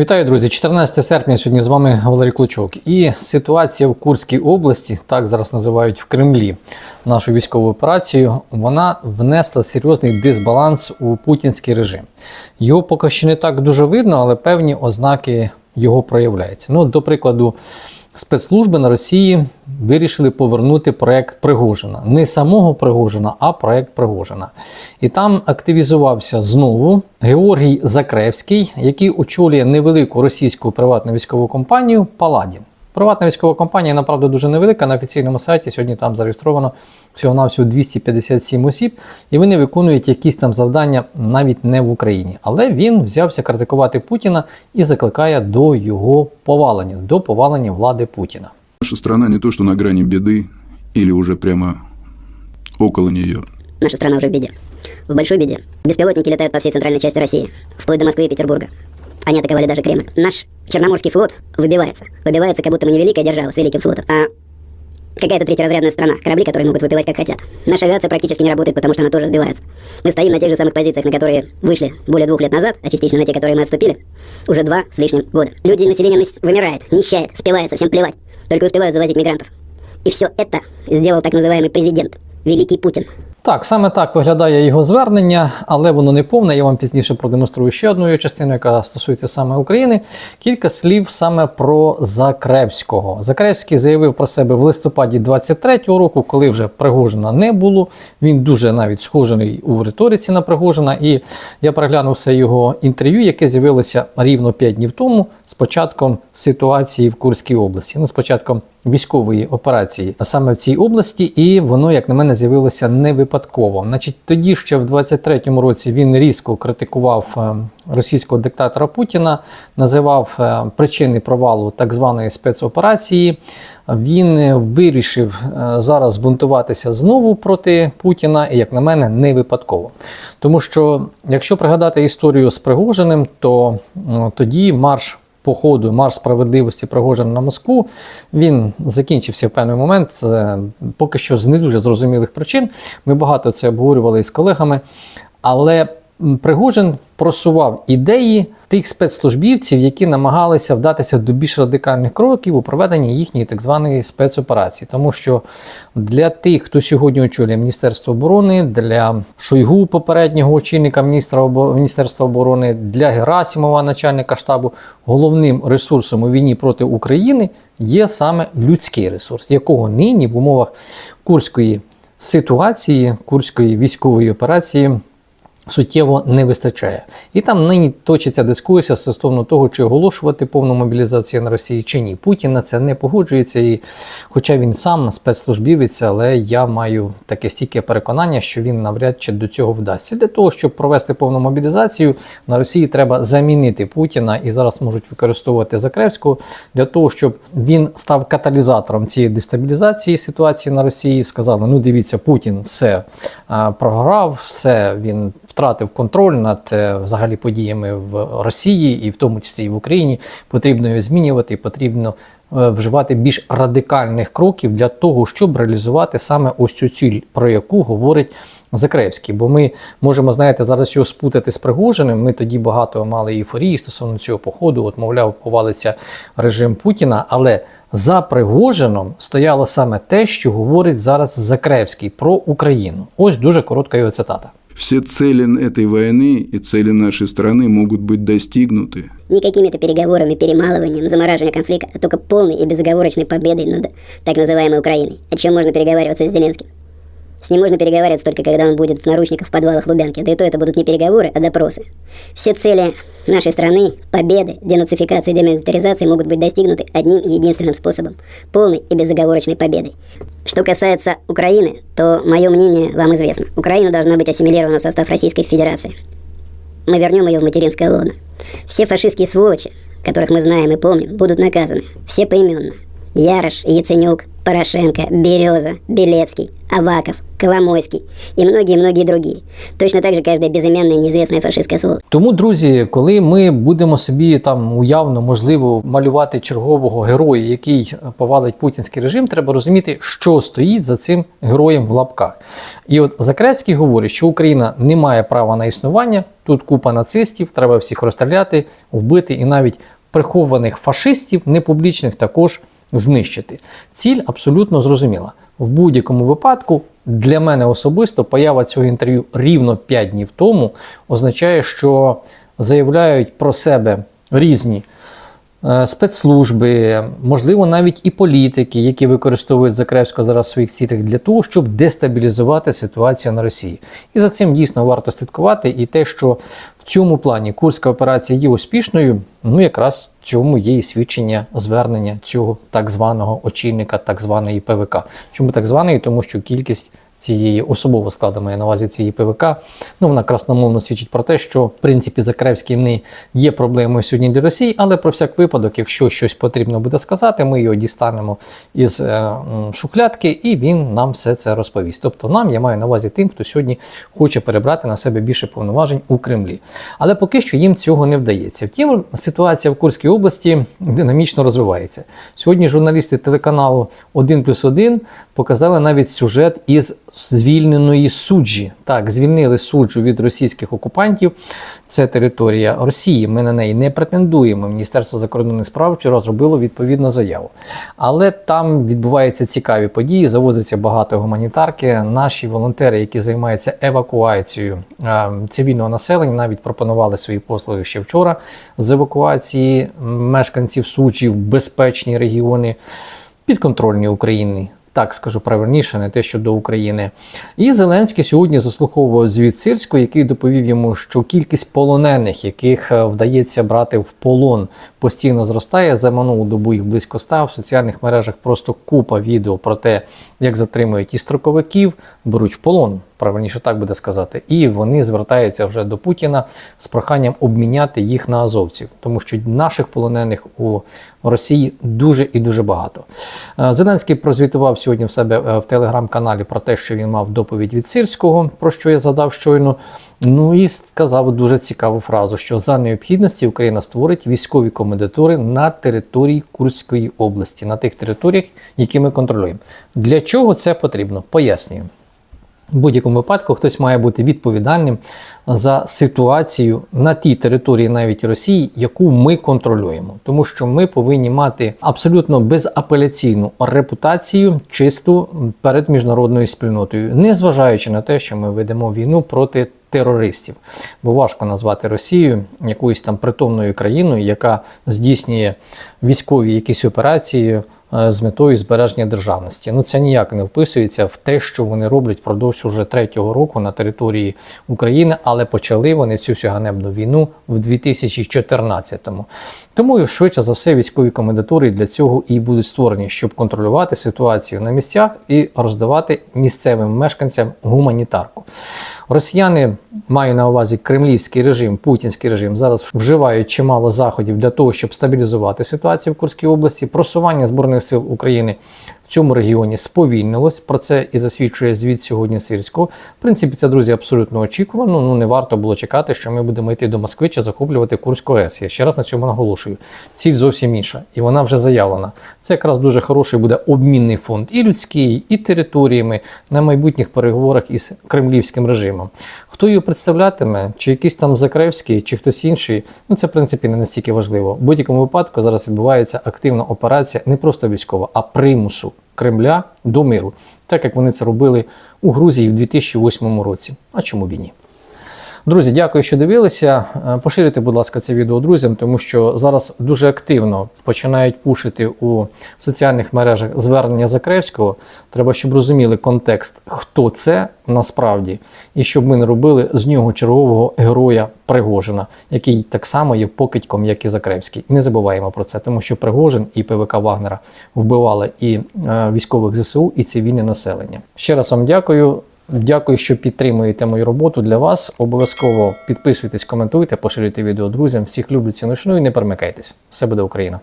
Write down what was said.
Вітаю, друзі! 14 серпня сьогодні з вами Валерій Клучок. І ситуація в Курській області, так зараз називають в Кремлі нашу військову операцію, вона внесла серйозний дисбаланс у путінський режим. Його поки що не так дуже видно, але певні ознаки його проявляються. Ну, до прикладу, спецслужби на Росії вирішили повернути проект Пригожина. Не самого Пригожина, а проект Пригожина. І там активізувався знову Георгій Закревський, який очолює невелику російську приватну військову компанію Паладін. Приватна військова компанія, направду, дуже невелика. На офіційному сайті сьогодні там зареєстровано всього-навсього 257 осіб, і вони виконують якісь там завдання навіть не в Україні. Але він взявся критикувати Путіна і закликає до його повалення, до повалення влади Путіна. Наша страна не то что на грани беды, или уже прямо около нее. Наша страна уже в беде. В большой беде. Беспилотники летают по всей центральной части России, вплоть до Москвы и Петербурга. Они атаковали даже Кремль. Наш Черноморский флот выбивается. Выбивается, как будто мы не великая держава с великим флотом, а какая-то третьеразрядная страна. Корабли, которые могут выпивать как хотят. Наша авиация практически не работает, потому что она тоже сбивается. Мы стоим на тех же самых позициях, на которые вышли более двух лет назад, а частично на те, которые мы отступили, уже два с лишним года. Люди, население нас- вымирает, нищает, спивается, всем плевать. Только успевают завозить мигрантов. И все это сделал так называемый президент, Великий Путин. Так, саме так виглядає його звернення, але воно не повне. Я вам пізніше продемонструю ще одну частину, яка стосується саме України. Кілька слів саме про Закревського. Закревський заявив про себе в листопаді 23-го року, коли вже Пригожина не було. Він дуже навіть схожений у риториці на Пригожина. І я переглянув все його інтерв'ю, яке з'явилося рівно 5 днів тому з початком ситуації в Курській області. Ну, з початком військової операції саме в цій області, і воно, як на мене, з'явилося не випадково. Значить, тоді ще в 23-му році він різко критикував е, російського диктатора Путіна, називав е, причини провалу так званої спецоперації. Він вирішив е, зараз збунтуватися знову проти Путіна, і, як на мене, не випадково. Тому що, якщо пригадати історію з Пригожиним, то тоді марш походу марш справедливості Пригожина на Москву. Він закінчився в певний момент, з, поки що з не дуже зрозумілих причин. Ми багато це обговорювали із колегами. Але Пригожин просував ідеї тих спецслужбівців, які намагалися вдатися до більш радикальних кроків у проведенні їхньої так званої спецоперації. Тому що для тих, хто сьогодні очолює Міністерство оборони, для Шойгу, попереднього очільника міністра обо- Міністерства оборони, для Герасимова, начальника штабу, головним ресурсом у війні проти України є саме людський ресурс, якого нині в умовах курської ситуації, курської військової операції суттєво не вистачає. І там нині точиться дискусія стосовно того, чи оголошувати повну мобілізацію на Росії чи ні. Путін на це не погоджується, і хоча він сам спецслужбівець, але я маю таке стійке переконання, що він навряд чи до цього вдасться. Для того, щоб провести повну мобілізацію, на Росії треба замінити Путіна і зараз можуть використовувати Закревського для того, щоб він став каталізатором цієї дестабілізації ситуації на Росії. Сказали: ну дивіться, Путін все а, програв, все він втратив контроль над е, взагалі подіями в Росії і в тому числі і в Україні. Потрібно його змінювати, потрібно е, вживати більш радикальних кроків для того, щоб реалізувати саме ось цю ціль, про яку говорить Закревський. Бо ми можемо, знаєте, зараз його спутати з Пригожиним. Ми тоді багато мали ейфорії стосовно цього походу. От, мовляв, повалиться режим Путіна. Але за Пригожином стояло саме те, що говорить зараз Закревський про Україну. Ось дуже коротка його цитата. Все цели этой войны и цели нашей страны могут быть достигнуты Не какими-то переговорами, перемалыванием, замораживанием конфликта, а только полной и безоговорочной победой над так называемой Украиной. О чем можно переговариваться с Зеленским? С ним можно переговариваться только когда он будет в наручниках в подвалах Лубянки. Да и то это будут не переговоры, а допросы. Все цели нашей страны, победы, денацификации, демилитаризации могут быть достигнуты одним единственным способом – полной и безоговорочной победой. Что касается Украины, то мое мнение вам известно. Украина должна быть ассимилирована в состав Российской Федерации. Мы вернем ее в материнское лоно. Все фашистские сволочи, которых мы знаем и помним, будут наказаны. Все поименно. Ярош, Яценюк, Порошенко, Береза, Белецкий, Аваков, Коломойский и многие-многие другие. Точно так же каждая безымянная неизвестная фашистская сволочь. Тому, друзі, коли ми будемо собі там уявно можливо малювати чергового героя, який повалить путінський режим, треба розуміти, що стоїть за цим героєм в лапках. І от Закревський говорить, що Україна не має права на існування. Тут купа нацистів, треба всіх розстріляти, вбити і навіть прихованих фашистів, непублічних також знищити. Ціль абсолютно зрозуміла. В будь-якому випадку для мене особисто поява цього інтерв'ю рівно 5 днів тому означає, що заявляють про себе різні спецслужби, можливо, навіть і політики, які використовують Закревського зараз в своїх цілях для того, щоб дестабілізувати ситуацію на Росії. І за цим дійсно варто слідкувати. І те, що в цьому плані Курська операція є успішною, ну якраз в цьому є і свідчення звернення цього так званого очільника так званої ПВК. Чому так званої? Тому що кількість цієї особового складу має на увазі цієї ПВК. Ну вона красномовно свідчить про те, що в принципі Закревський не є проблемою сьогодні для Росії, але про всяк випадок, якщо щось потрібно буде сказати, ми його дістанемо із е, шухлядки, і він нам все це розповість. Тобто нам я маю на увазі тим, хто сьогодні хоче перебрати на себе більше повноважень у Кремлі. Але поки що їм цього не вдається. Втім, ситуація в Курській області динамічно розвивається. Сьогодні журналісти телеканалу 1 плюс 1 показали навіть сюжет із звільненої суджі. Так, звільнили суджу від російських окупантів. Це територія Росії. Ми на неї не претендуємо. Міністерство закордонних справ вчора зробило відповідну заяву. Але там відбуваються цікаві події, завозиться багато гуманітарки. Наші волонтери, які займаються евакуацією е, цивільного населення, навіть пропонували свої послуги ще вчора з евакуації мешканців суджі в безпечні регіони підконтрольні України. Так скажу правильніше, не те, що до України. І Зеленський сьогодні заслуховував звіт Сирського, який доповів йому, що кількість полонених, яких е, вдається брати в полон, постійно зростає. За минулу добу їх близько ста. В соціальних мережах просто купа відео про те, як затримують і строковиків, беруть в полон. Правильніше так буде сказати, і вони звертаються вже до Путіна з проханням обміняти їх на азовців, тому що наших полонених у Росії дуже і дуже багато. Е, Зеленський прозвітував сьогодні в себе е, в телеграм-каналі про те, що він мав доповідь від Сирського, про що я задав щойно. Ну і сказав дуже цікаву фразу, що за необхідності Україна створить військові комендатури на території Курської області, на тих територіях, які ми контролюємо. Для чого це потрібно? Пояснюю. В будь-якому випадку хтось має бути відповідальним за ситуацію на тій території навіть Росії, яку ми контролюємо, тому що ми повинні мати абсолютно безапеляційну репутацію чисту перед міжнародною спільнотою, незважаючи на те, що ми ведемо війну проти. Терористів, бо важко назвати Росію якоюсь там притомною країною, яка здійснює військові якісь операції з метою збереження державності. Ну це ніяк не вписується в те, що вони роблять впродовж уже третього року на території України, але почали вони цю всю ганебну війну в 2014-му. Тому швидше за все військові комендатури для цього і будуть створені, щоб контролювати ситуацію на місцях і роздавати місцевим мешканцям гуманітарку. Росіяни маю на увазі кремлівський режим, путінський режим зараз вживають чимало заходів для того, щоб стабілізувати ситуацію в Курській області. Просування збройних сил України цьому регіоні сповільнилось. Про це і засвідчує звіт сьогодні Сирського. В принципі, це друзі абсолютно очікувано. Ну не варто було чекати, що ми будемо йти до Москви чи захоплювати Курську АЕС. Я ще раз на цьому наголошую. Ціль зовсім інша, і вона вже заявлена. Це якраз дуже хороший буде обмінний фонд і людський, і територіями на майбутніх переговорах із кремлівським режимом. Хто його представлятиме, чи якийсь там Закревський, чи хтось інший, ну це в принципі не настільки важливо. В будь-якому випадку зараз відбувається активна операція не просто військова, а примусу Кремля до миру, так як вони це робили у Грузії в 2008 році. А чому б і ні? Друзі, дякую, що дивилися. Е, Поширюйте, будь ласка, це відео друзям, тому що зараз дуже активно починають пушити у соціальних мережах звернення Закревського. Треба, щоб розуміли контекст, хто це насправді, і щоб ми не робили з нього чергового героя Пригожина, який так само є покидьком, як і Закревський. Не забуваємо про це, тому що Пригожин і ПВК Вагнера вбивали і е, військових ЗСУ, і цивільне населення. Ще раз вам дякую. Дякую, що підтримуєте мою роботу для вас. Обов'язково підписуйтесь, коментуйте, поширюйте відео друзям. Всіх люблю ціну шаную не перемикайтесь. Все буде Україна!